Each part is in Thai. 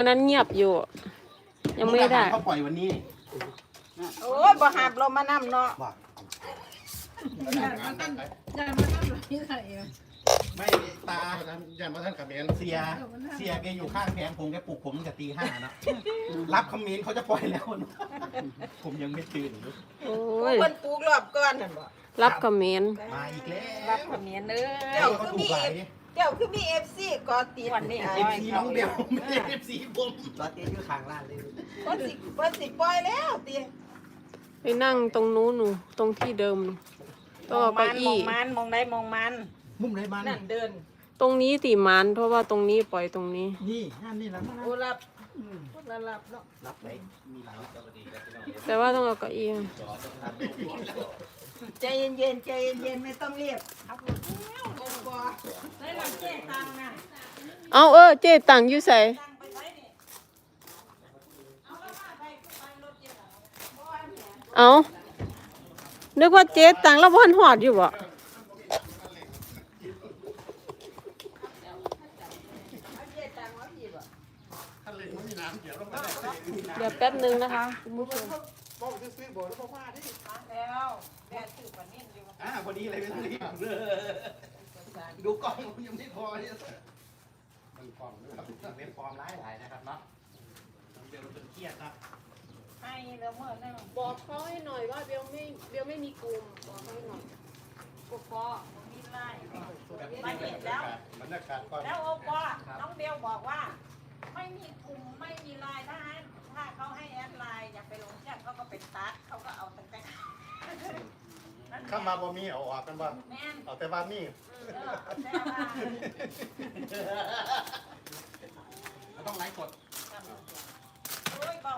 วันนั้นเงียบอยู่ ยังไม่ได้ เขาปล่อยวันนี้โอ้ยบ่หับลมมานำเนาะว่าอย่ามาตั้งอย่ามาตั้งแบบนี้ใครเองไม่ตาย่านมาท่านขับเองเสีย เสียแกอยู่ข้างแผงผมแกปลุกผมตั้งแต่ตีห้านะรับคอมเมนต์เขาจะปล่อยแล้วนะผมยังไม่ตื่นโอ้ยเพิ่นปลูกรอบก่อนนั่นบ่รับคอมเมนต์มาอีกแล้วรับคอมเมนต์เด้อเจ้าเจ้าก็คือถูมีกหลาย เจ้าคือมี FC กอติดวันนี้ เอฟซีน้องเบลไม่ใช่เอฟซีผมรถติดอยู่ข้างร้านเลยเพิ่นสิเพิ่นสิปล่อยแล้วติไปนั่งตรงนู้นหนูตรงที่เดิมหนูต้องเอาเก้าอี้มองมันมองได้มองมัน มุมไหนบ้านนั่นเดินตรงนี้ติมันเพราะว่าตรงนี้ปล่อยตรงนี้ นี่งานนี่แหละโอ้รับละรับเนาะรับไปมีหลายแต่ว่าต้องเอาเก้าอี้ ใจเย็นๆใจเย็นๆไม่ต้องรีบเอาแล้วโอ้บ่ได้รับแจ้งตังค์น่ะเอาเออเจ๊ตังอยู่ใส่ตังค์ไปไว้นี่เอาแล้วมาไปไปรถเจ็บบ่ว่าแหมเอานึกว่าเจ๊ตังแล้ววันหอดอยู่บ่เอาเจ็บตังค์ไว้พี่บ่ท่านเลยไม่มีน้ำเกี่ยวต้องมาเดี๋ยวแป๊บนึงนะคะคุณผู้ชม บอกซื้อๆบอกแล้วบอกว่าดิมาแล้วแม่ซื้อปลานิ่มอยู่อ่าพอดีเลยไม่ต้องรีบดูกล้องผมยังไม่พอเนี่ยมันฟองด้วยเว็บฟอร์มร้ายหลายนะครับเนาะน้องเบลเป็นเครียดนะให้แล้วเมื่อนั่นบอกเขาให้หน่อยว่าเบลไม่เบลไม่มีกลุ่มบอกเขาให้หน่อยกูปอมีไล่มาเห็นแล้วบรรยากาศความแล้วโอปอน้องเบลบอกว่า ไม่มีกลุ่มไม่มีไลน์ถ้าให้ถ้าเขาให้แอดไลน์อย่าไปลงแจ้งเขาก็ เป็นตัดเขาก็เอาตั้งแต่นั่นแหละข้ามาบ่มีเอาออกกันบ่แม่นเอาแต่ว่ามีเออแต่ว่าเราต้องไลฟ์สดโอ้ยเบา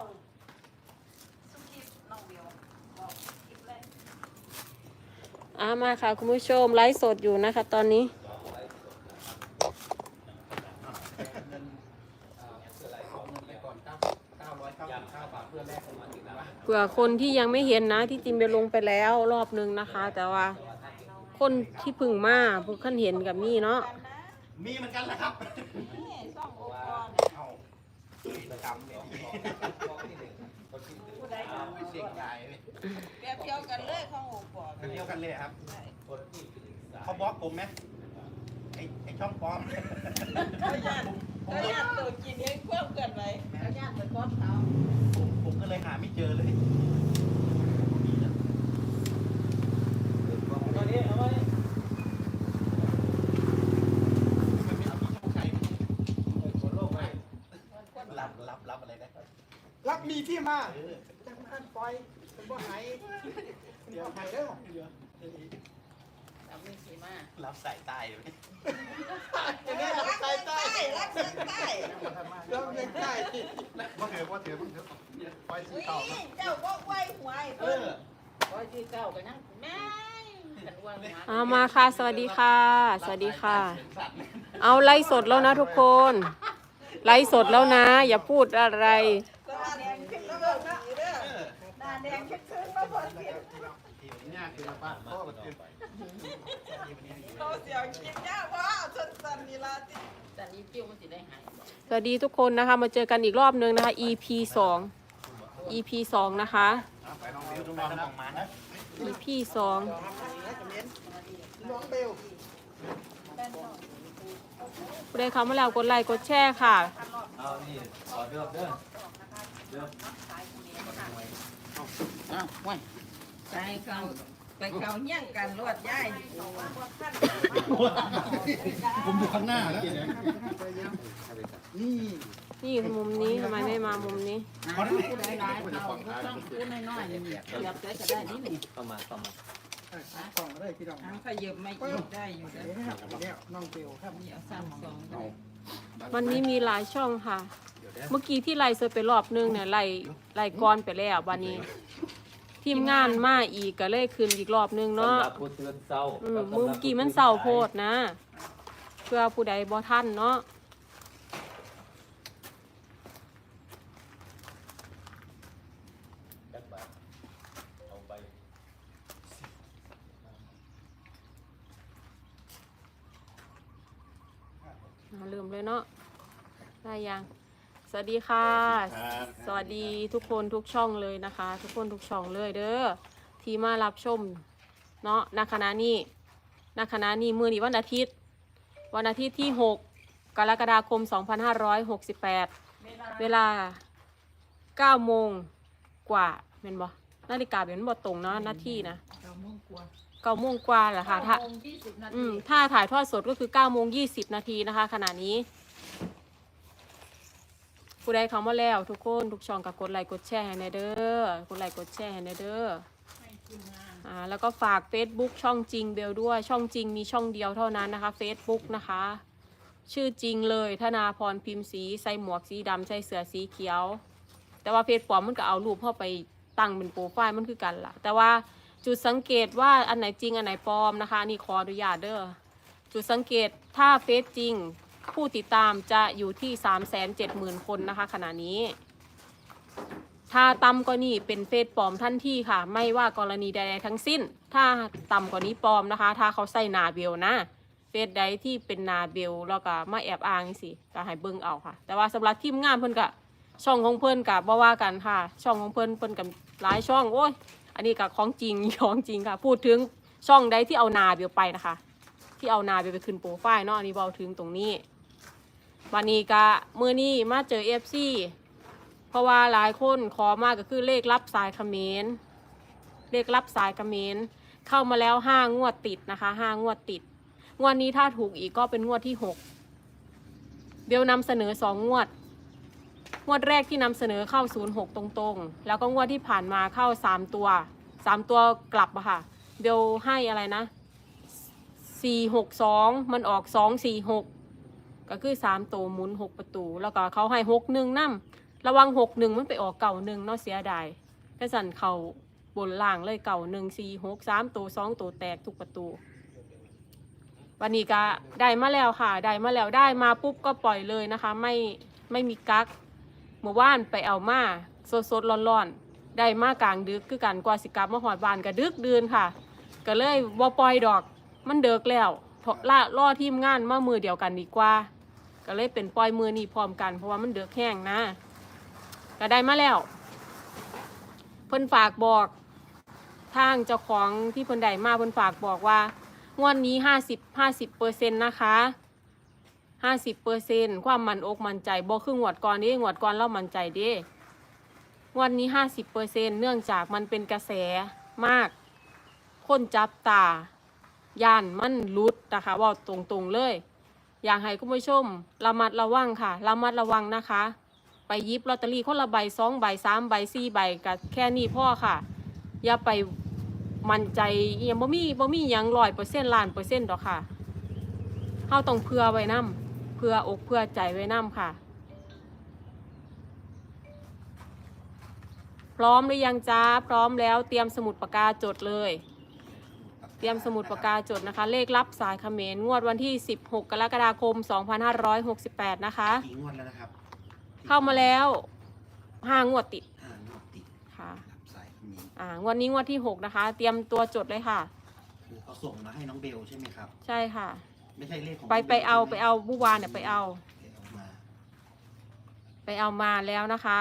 สุกิฟน้องเบลบอกคลิปเลยอ่ามาค่ะ คุณผู้ชมไลฟ์สดอยู่นะคะตอนนี้ เงินขอเงินไปก่อนเก้าเก้าร้อยเก้าสิบเก้าบาทเพื่อแลกของมันถึงนะ เผื่อคนที่ยังไม่เห็นนะที่จริงเบลลงไปแล้วรอบนึงนะคะ แต่ว่าคนที่เพึ่งมาเพิ่งขั้นเห็นกับนี่เนาะกันนะมีเหมือนกันแหละครับนี่ซ่องโอปอเนี่ยเอาประจำเลยผู้ใดก็ไม่เสียงใหญ่เลยเปรียบเทียบกันเลยของโอปอกันเดียวกันเลยครับเขาบล็อกผมไหมไอไอช่องปลอม เขาญาติเขาญาติตัวกินเองควบกันไว้เขาญาติไปกดเขาผมผมก็เลยหาไม่เจอเลยตอนนี้เอาไว้มันไม่เอาที่ช่องใครคนโลกไปรับรับรับอะไรนะรับมีที่มาเออจังหันปล่อยเป็นบ่หายเดี๋ยวหายเด้อ ทำนี่สีมารับสายใต้เลยจะได้รับสายใต้รักเส้นใต้รับเงินใต้บ่ถือบ่ถือบ่ถือปล่อยซื้อเก่านี่เจ้าก็ไหวหวยเอเพิ่นอคอยที่เก้ากันยังแม่กันว่างนะเอามาค่ะ สวัสดีค่ะ สวัสดีค่ะ เอาไลฟ์สดแล้วนะทุกคน ไลฟ์สดแล้วนะ อย่าพูดอะไรตาแดงขึ้นแล้วเบิ่งนะเด้อตาแดงขึ้นขึ้นมาเบิ่งผิดเนี่ยคื อป้าพ่อบ่ถือเขาเสียงกินยากว่าสั้นๆนี่ล่ะติแต่นี้กิ้วมันสิได้หายสวัสดีทุกคนนะคะมาเจอกันอีกรอบนึงนะคะ EP สอง EP สองนะคะ EP สองน้องเบลผู้ใดเข้ามาแล้วกดไลค์กดแชร์ค่ะเอานี่ขอเดือบเด้อไปเขาไปเขาเฮี้ยงกันรวดย้ายผมอยู่ข้างหน้าแล้วนี่นี่มุมนี้ทำไมไม่มามุมนี้เขาได้ไหมผู้ใดร้ายเราก็ต้องพูดน้อยๆนี่เก็บได้ก็ได้นี่นี่เข้ามาเข้ามากล่องเลยพี่น้องทางขยับไม่อีกได้อยู่เดี๋เด้ยวอนะครับเนี่ยน้องเบลครับนี่เอาซ้ำสองได้วันนี้มีหลายช่องค่ะ เมื่อกี้ที่ไล่สดไปรอบนึงเนี่ยไล่ไล่ก่อนไปแล้ววันนี้ ทีมงานมาอีกก็เลยคืนอีกรอบนึงเนาะสำหรับผู้ตื่นเศร้าอืมมือเมื่อกี้มันเศร้าโพดนะ เพื่อผู้ใดบ่ท่านเนาะอ่าลืมเลยเนาะได้ยัง สวัสดีค่ะครับสวัสดีทุกคนทุกช่องเลยนะคะ ทุกคนทุกช่องเลยเด้อที่มารับชมเนาะณขณะนี้ณขณะนี้มือนี้วันอาทิตย์ วันอาทิตย์ที่ 6 กรกฎาคม 2568 เวลา9โมงกว่าเป็นบ่นาฬิกาเป็นบ่ตรงเนาะนาทีนะเราม่วงกลัว9โมงกว่าแหละค่ะถ้าโมงยี่สิบนาอืทีมถ้าถ่ายทอดสดก็คือ9โมง20 นาทีนะคะขณะนี้ ผู้ใดเข้ามาแล้ว ทุกคนทุกช่องกับกดไลค์กดแชร์ให้ในเด้อกดไลค์กดแชร์ให้ในเด้ออ่าแล้วก็ฝาก Facebook ช่องจริงเบลด้วยช่องจริงมีช่องเดียวเท่านั้นนะคะ Facebook นะคะ ชื่อจริงเลยธนาพรพิมพ์สีใส่หมวกสีดำใส่เสื้อสีเขียว แต่ว่าเพจปลอมมันก็เอารูปเข้าไปตั้งเป็นโปรไฟล์มันคือกันล่ะ แต่ว่าจุดสังเกตว่าอันไหนจริงอันไหนปลอมนะคะอันนี่ขออนุญาตเด้อจุดสังเกตถ้าเฟซจริง ผู้ติดตามจะอยู่ที่ 3 7 0 0 0 0 คนนะคะ ขณะนี้ ถ้าต่ำกว่านี้เป็นเฟซปลอมทันที่ค่ะ ไม่ว่ากรณีใดๆทั้งสิ้น ถ้าต่ำกว่านี้ปลอมนะคะ ถ้าเขาใส่นาเบลนะเฟซใดที่เป็นนาเบลแล้วก็มาแอบอ้างสิก็ให้เบิ่งเอาค่ะ แต่ว่าสำหรับทีมงานเพิ่อนก็ช่องของเพิ่อนก็บ่ว่ากันค่ะ ช่องของเพิ่อนเพิ่อนกับหลายช่องโอ้ยอันนี้ก็ของจริงของจริงค่ะ พูดถึงช่องใดที่เอานาเบลไปนะคะ ที่เอานาเบลไปขึ้นโปรไฟล์เนาะอันนี้เบาถึงตรงนี้วันนี้ก็มือนี้มาเจอเอฟซีเพราะว่าหลายคนขอมากก็คือเลขรับสายเขมรเลขรับสายเขมรเข้ามาแล้วห้างวดติดนะคะห้างวดติดงวดนี้ถ้าถูกอีกก็เป็นงวดที่หกเบลนำเสนอสองงวด งวดแรกที่นำเสนอเข้าศูนย์หกตรงๆ แล้วก็งวดที่ผ่านมาเข้าสามตัวสามตัวกลับอะค่ะเบลให้อะไรนะ สี่หกสองมันออกสองสี่หกก็คือสามตัวหมุนหกประตู แล้วก็เขาให้หกหนึ่งน้ำระวังหกหนึ่งมันไปออกเก่าหนึ่งเนาะเสียดายแค่สั่นเขาบนล่างเลยเก่าหนึ่งสี่หกสามตัวสองตัวแตกทุกประตู วันนี้ก็ได้มาแล้วค่ะได้มาแล้วได้มาปุ๊บก็ปล่อยเลยนะคะ ไม่ไม่มีกักเมื่อวานไปเอามาสดสดร้อนๆได้มากลางดึกคือกันกว่าสิกลับมาหอดบานก็ดึกเดือนค่ะ ก็เลยบ่ปล่อยดอก มันเดิกแล้วเพราะล่าล่อทีมงานมามือเดียวกันดีกว่า ก็เลยเป็นปล่อยมือนี่พร้อมกันเพราะว่ามันเดือกแห้งนะ ก็ได้มาแล้วเพิ่นฝากบอกทางเจ้าของที่เพิ่นได้มาเพิ่นฝากบอกว่างวดนนี้ห้าสิบห้าสิบเปอร์เซ็นต์นะคะห้าสิบเปอร์เซ็นต์ความมันอกมันใจบ่คืองวดก่อนเด้งวดก่อนเรามันใจด้งวันนี้ห้าสิบเปอร์เซ็นต์เนื่องจากมันเป็นกระแสมาก คนจับตา ย่านมันรุดนะคะว่าตรงๆเลย อยากให้คุณผู้ชมระมัดระวังค่ะระมัดระวังนะคะ ไปยิบลอตเตอรี่คนละใบสองใบสามใบสี่ใบกับแค่นี้พ่อค่ะ อย่าไปมั่นใจยังบ่มีบ่มียังร้อยเปอร์เซ็นต์ล้านเปอร์เซ็นต์ดอกค่ะเฮาต้องเผื่อไว้นํเผื่ออกเผื่อใจไว้นํค่ะ พร้อมหรือยังจ้าพร้อมแล้วเตรียมสมุดปากกาจดเลย ตรียมสมุดปากกาจดนะคะ เลขรับสายเขมรงวดวันที่ 16 กรกฎาคม 2568 นะคะ กี่งวดแล้วนะครับเข้ามาแล้ว5งวดติดห้างวดติดค่ะรับสายมีอ่างวดนี้งวดที่ 6 นะคะ เตรียมตัวจดเลยค่ะ คือเขาส่งมาให้น้องเบลใช่ไหมครับ ใช่ค่ะ ไม่ใช่เลขของไปน้งบลไปเอาใช่หมไปเอาผู้วานเนี่ยไปเอา ไปเอามาไปเอามาแล้วนะคะ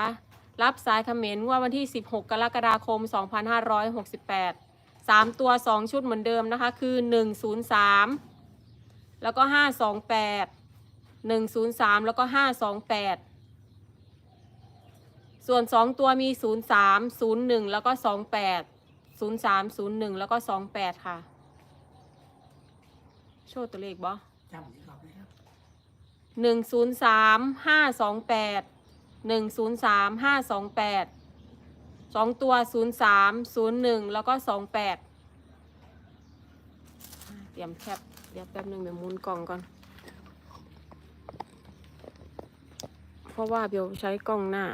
รับสายเขมรงวดวันที่ 16 กรกฎาคม 2568 3 ตัว 2 ชุดเหมือนเดิมนะคะ คือ 103 แล้วก็ 528 103 แล้วก็ 528 ส่วน 2 ตัวมี 03 01 แล้วก็ 28 03 01 แล้วก็ 28 ค่ะ โชว์ตัวเลขบ่จำที่เขาเลยครับหนึ่งศูนย์สามห้าสองแปดหนึ่งศูนย์สามห้าสองแปด สองตัวศูนย์สามศูนย์หนึ่งแล้วก็สองแปดเตรียมแคปเดี๋ยวแป๊บหนึ่งเดี๋ยวหมุนกล่องก่อน เพราะว่าเบลใช้กล้องหน้า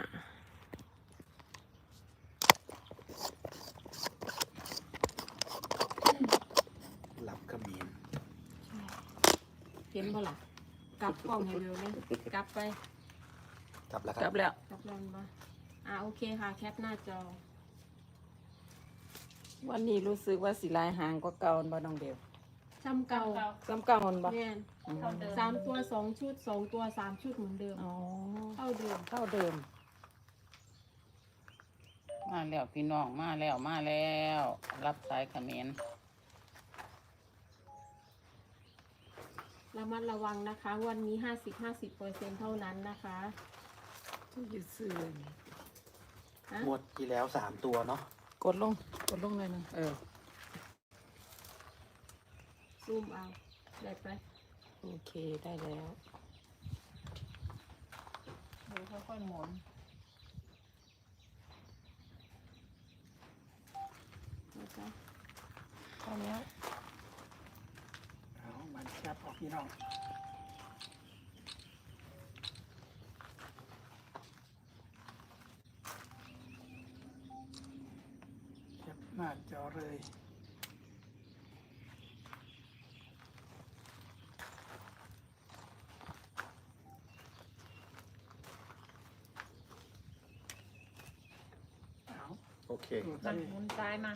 รับเขมรเห็นบ่ล่ะกลับกล้องให้เบลเลยกลับไป กลับแล้วคกลัรับ บแล้วกลับแล้วปะ อ่าโอเคค่ะ แคปหน้าจอ วันนี้รู้สึกว่าสิลายหางกว่าเก่าบ่น้องเบลใช่ซ้ำเก่าซ้ำเก่ามันบ่แม่นอืมสามตัวสองชุดสองตัวสามชุดเหมือนเดิมอ๋อเท่าเดิมเท่าเดิม มาแล้วพี่น้องมาแล้วมาแล้ว รับสายเขมรระมัดระวังนะคะ วันนี้ห้าสิบห้าสิบเปอร์เซ็นเท่านั้นนะคะ ที่ยืดเสื่อ ฮะหมดที่แล้วสามตัวเนาะกดลง กดลงเลยนะเออซูมเอา ได้ไปโอเคได้แล้ว ดูค่อยๆหมุนนะคะเข้าแล้วเอามันแคบออกพี่น้องแคบ หน้าจอเลยเอาโอเคดูมันที่หมุนซ้ายมา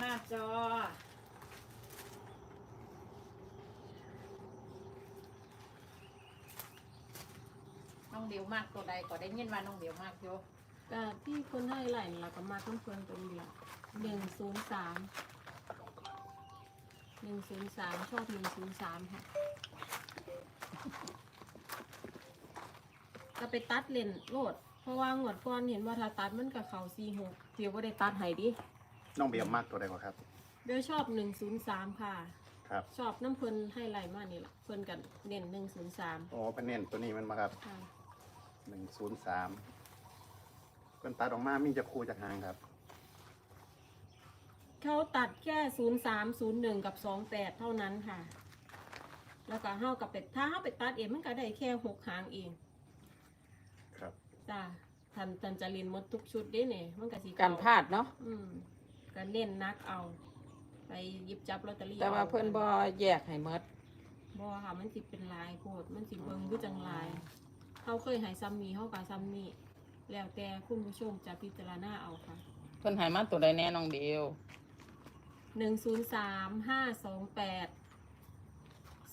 หน้าจอ น้องเดียวมากตัวใดก็ได้ยินว่าน้องเดียวมากโยก็ที่คนให้ไหลน์เราก็มาต้นเฟิร์นตัวนี้แหละหนึ่งศูนย์สามหนึ่งศูนย์สามชอบหนึ่งศูนย์สามค่ะก็ไปตัดเลนโลด เพราะว่างวดก่อนเห็นว่าถ้าตัดมันกับเขาซีหกเดี๋ยวว่าได้ตัดให้ดิ น้องเบียร์มากตัวใดกว่าครับ เดี๋ยวชอบหนึ่งศูนย์สามค่ะ ครับชอบน้ำเพลินให้ไหลน์มากนี่แหละเพลินกันเน้นหนึ่งศูนย์สามโอ้เป็นเน้นตัวนี้มันมาครับค่ะหนึ่งศูนย์สามเป็นตัดออกมามีจะคูจากหางครับ เขาตัดแค่ศูนย์สามศูนย์หนึ่งกับสองแปดเท่านั้นค่ะ แล้วก็เฮากับเป็ดถ้าเฮาไปตัดเองมันก็ได้แค่หกหางเองครับ จ้าทันทันจะเรียนหมดทุกชุดเด้เนี่ยมันก็สิการพลาดเนาะอืม ก็เน้นนักเอา ไปหยิบจับลอตเตอรี่แต่ว่าอเพิ่นบ่แยกให้หมดบ่ค่ะมันสิเป็นลายโคตรมันสิเบิ่งคือจังลายเขาเคยให้ซ้ำนี้เขาก็ซ้ำนี้แล้วแต่คุณผู้ชมจะพิจารณาเอาค่ะเพิ่นใหายมาตัวใดแน่น้องเดียว หนึ่งศูนย์สามห้าสองแปด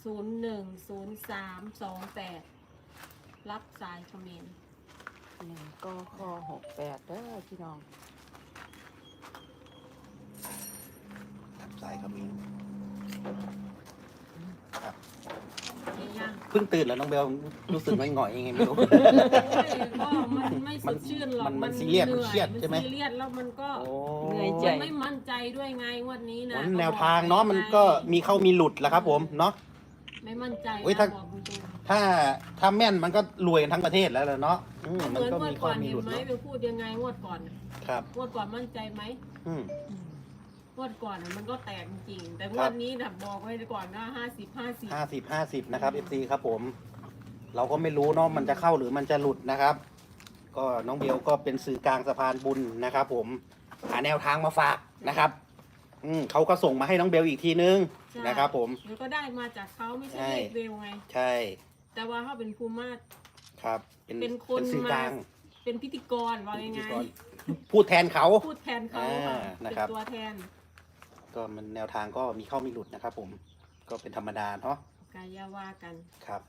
ศูนย์หนึ่งศูนย์สามสองแปดรับสายคอมเขมนต์ หนึ่งก็ข้อหกแปดเด้อพี่น้อง สายขมิ้นครับเองยังเพิ่งตื่นแล้วน้องเบลรู้สึกไม่หงอยยังไงไม่รู้ ก็มันไม่สดชื่นหรอกมันมันซีเรียสมันเครียดหนื่อใช่ไหม นซีเรียสแล้วมันก็โอ้เหนื่อยใจ มันไม่มั่นใจด้วยไงงวันนี้นะผลแนวทางเนาะมันก็มีเข้ามีหลุดแหละครับ ผมเนาะ ไม่มั่นใจโอ้ยนะถ้า บอกตรงถ้าถ้าแม่นมันก็รวยกันทั้งประเทศแล้วแหละเนาะอืมๆเหมันมือนก็งวมีดเข้าก่อนมีเห็หนลุดไหมเนาะไปพูดยังไงงวดก่อนครับ งวดก่อนมั่นใจไหมอืม งวดก่อนน่ะมันก็แตกจริงๆแต่งครัวบดนี้นะบอกไว้ก่อนว่าห้าสิบห้าสิบห้าสิบห้าสิบนะครับ FC ครับผม เราก็ไม่รู้เนาะมันจะเข้าหรือมันจะหลุดนะครับ ก็น้องเบลก็เป็นสื่อกลางสะพานบุญนะครับ ผมหาแนวทางมาฝากนะครับ อืมเขาก็ส่งมาให้น้องเบลอีกทีนึงนะครับ ผมแล้วก็ได้มาจากเขาไม่ใช่ใช่ เลขเร็วไง ใช่แต่ว่าเขาเป็นภูมิมาศ ครับ เป็นเป็นคนเป็นสื่อกลางมาเป็นพิธีกรว่ายังไงพูดแทนเขา พูดแทนเขาค่ะอ่าเป็นะนครับตัวแทน ก็มันแนวทางก็มีเข้ามีหลุดนะครับ ผมก็เป็นธรรมดาเนาะกายาว่ากันครับ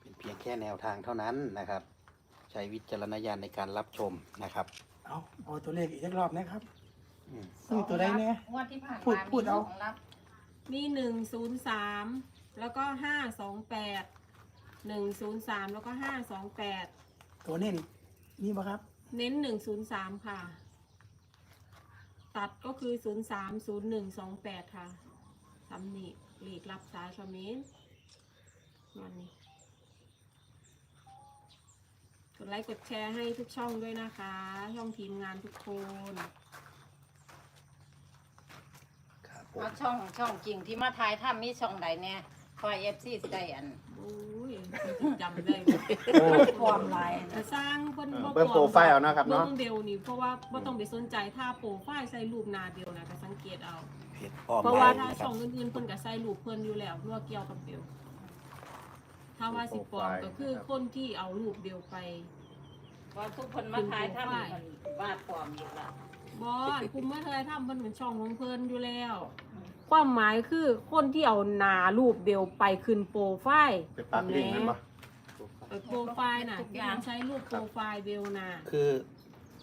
เป็นเพียงแค่แนวทางเท่านั้นนะครับ ใช้วิจารณญาณในการรับชมนะครับเอาเอาตัวเลขอีกสักรอบนะครับอืมนี่ตัวใดเนี่ย งวดที่ผ่านพูดมาพูดเอา มีของรับมีหนึ่งศูนย์สามแล้วก็ห้าสองแปดหนึ่งศูนย์สามแล้วก็ห้าสองแปดตัวเน้นนี่ปะครับ เน้นหนึ่งศูนย์สามค่ะ ตัดก็คือศูนย์สามศูนย์หนึ่งสองแปดค่ะทำนี่หลีกรับสายคอมเมนต์วันนี้กดไลค์กดแชร์ให้ทุกช่องด้วยนะคะ ช่องทีมงานทุกคนครับผม เอาช่องช่องจริงที่มาทายถ้ามีช่องใดเนี่ยคอยเอฟซีสิได้อัน โอ้ย จำได้โอ้ความลายแต่สร้างเพิ่นเบิ่งโปรไฟล์เอานะครับเบิ่เนาะงเบลนี่เพราะว่าบ่ต้องไปสนใจถ้าโปรไฟล์ใส่รูปหน้าเบลนะก็สังเกตเอา เพจปลอมเพราะว่าได้ถ้านะคช่รัอบ งอื่นๆเพิ่นก็ใส่รูปเพิ่นอยู่แล้วเพื่อเกี่ยวกับเบลถ้าว่าสิปลอมก็คือคนที่เอารูปเบลไปว่าทุกคนมาขายทำมันวาดปลอมอยู่ละบอสคุณมาเคยทำเพิ่นเป็นช่องของเพิ่นอยู่แล้ว ความหมายคือคนที่เอาหน้ารูปเบลไปขึ้นโปรไฟล์ไปปักลิงก์นั่นปะเออโปรไฟล์น่ะการใช้รูปโปรไฟล์เบลน่ะคือ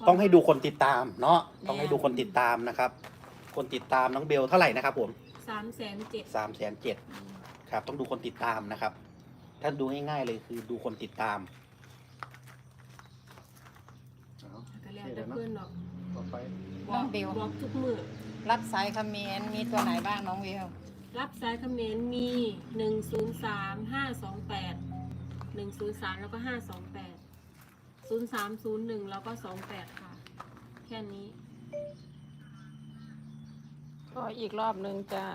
ต้องให้ดูคนติดตามเนาะต้องให้ดูคนติดตามนะครับ คนติดตามน้องเบลเท่าไหร่นะครับผมสามแสนเจ็ดสามแสนเจ็ดครับ ต้องดูคนติดตามนะครับ ถ้าดูง่ายๆเลยคือดูคนติดตามก็แล้วแต่เพื่อนหรอกต่อไปน้องเบลบอกทุกมือ รับสายคอมเมนต์มีตัวไหนบ้างน้องเบลรับสายคอมเขมนต์มีหนึ่งศูนย์สามห้าสองแปดหนึ่งศูนย์สามแล้วก็ห้าสองแปดศูนย์สามศูนย์หนึ่งแล้วก็สองแปดค่ะ แค่นี้ ก็อีกรอบนึงจ้า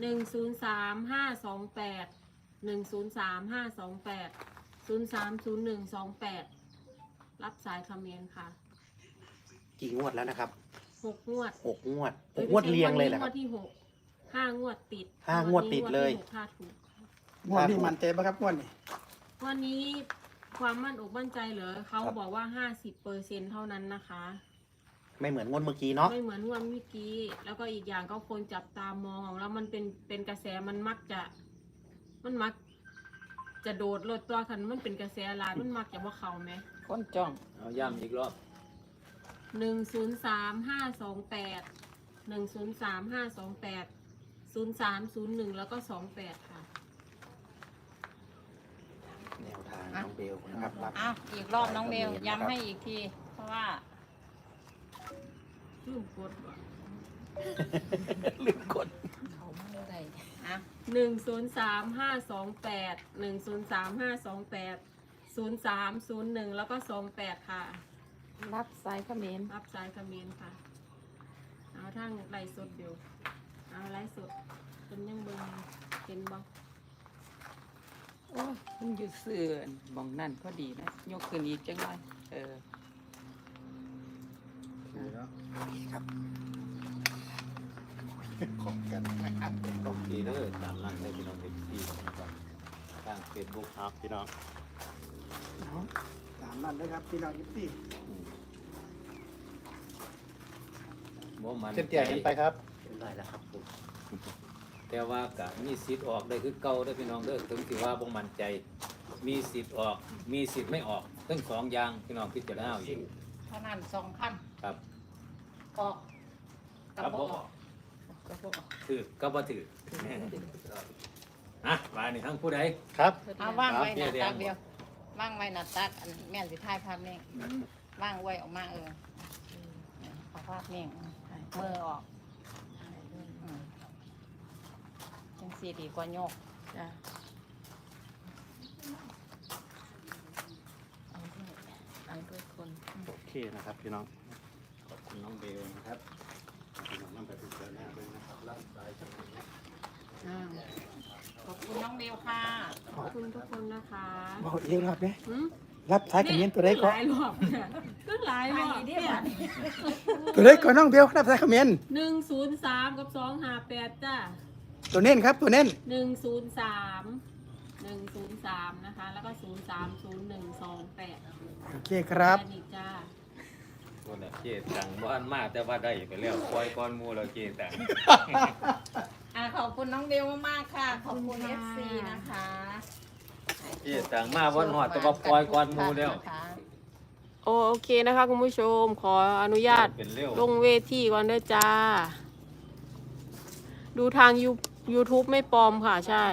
หนึ่งศูนย์สามห้าสองแปดหนึ่งศูนย์สามห้าสองแปดศูนย์สามศูนย์หนึ่งสองแปดรับสายคอมเขมนต์ค่ะ กี่งวดแล้วนะครับ หกงวดหกงวดหกงวดเรียงเลยแหละงควรัดบที่หกห้างวดติดห้างวดติดเลย งวที่หกถ้าถูกงวดนี้มันใจปะครับงวดนี้วันนี้ความมั่นอกมั่นใจเหรอเขาครับ บอกว่าห้าสิบเปอร์เซ็นเท่านั้นนะคะ ไม่เหมือนงวดเมื่อกี้เนาะ ไม่เหมือนงวดเมื่อกี้ แล้วก็อีกอย่างก็คนจับตามองแล้วมันเป็นเป็นกระแสมันมักจะ มันมัก จะโดดลดตัวคันมันเป็นกระแสหลายมันมักจะว่าเขาไหมคนจ้องเอาย้ำอีกรอบ หนึ่งศูนย์สามห้าสองแปดหนึ่งศูนย์สามห้าสองแปดศูนย์สามศูนย์หนึ่งแล้วก็สองแปดค่ะ แนวทางน้องเบลนะครับรับอ้าวอีกรอบน้องเบลย้ำให้อีกที เพราะว่าลืมกดว่ะลืมกดเขาไม่ได้ อะหนึ่งศูนย์สามห้าสองแปดหนึ่งศูนย์สามห้าสองแปดศูนย์สามศูนย์หนึ่งแล้วก็สองแปดค่ะ รับสายคอมเมนต์รับสายคอมเขมนต์ค่ะ เอาทั้งไลฟ์สดเดี๋ยวเอาไลฟ์สดเป็นยังเบิ่งเห็นบ่โอ้ยมันอยู่เสื่อนมองนั่นก็ดีนะ ยกขึ้นอีกจังเลยเออครับของกันโอเคเด้อตามนั้นได้พี่น้องเด็กที่ครับทางเฟซบุ๊กครับพี่น้อง ตามนั้นเลยครับพี่น้องยิปซี่บ่มันเส้นเตี้ยเห็นไปครับเป็นไรแล้วครับผมแต่ว่ากะมีสิทธิ์ออกได้คือเก่าได้อพี่น้องเด้อถึงสิว่าบ่มั่นใจ มีสิทธิ์ออก มีสิทธิ์ไม่ออกทั้งสองอย่างพี่น้องพิจารณาเอาเองเท่านั้นสองคครับำออกครับบ่ออกก็บ่ออกถือก็บ่ถืออะมานี่ทั้งผู้ใด ครับ เอาว่างไว้หครัน้าบเดี๋ยวตักเดียว ว่างไว้หน้าตักอันแม่นสิถ่ายภาพนิ่งว่างไว้ออกมาเออเอาภาพนิ่งมือออกอืมจังสีดีกว่าโยกจ้ะเอาด้วยเอาด้วยคนโอเคนะครับพี่น้อง ขอบคุณน้องเบลนะครับพี่น้องนำไปพิจารณาด้วยนะครับรับสายจากอ่า ขอบคุณน้องเบลค่ะ ขอบคุณทุกคนนะคะบอกอีกรอบไหมหืมรับสายคอมเมนต์ตัวได้หก็ลายรอบเนี่ยก็หลายรอบเนี่ยตัวได้ก็น้องเบลรับสายคอมเมนต์หนึ่งศูนย์สามกับสองห้าแปดจ้าตัวเน้นครับตัวเน้นหนึ่งศูนย์สามหนึ่งศูนย์สามนะคะ แล้วก็ศูนย์สามศูนย์หนึ่งสองแปดโอเคครับแค่นี้จ้าวันนี้เจตังบ้านมากแต่ว่าได้ไปแล้วปล่อยก้อนหมูแล้วเจตัง อ่าขอบคุณน้องเบลมากๆค่ะ ขอบคุณเอฟซีนะคะเจตังมาวันหอดแต่ว่าปล่อยก้อนหมูแล้วโอโอเคนะคะคุณผู้ชมขออนุญาตเป็นเร็วลงเวทีก่อนด้วยจ้า ดูทางยู YouTube ไม่ปลอมค่ะใช่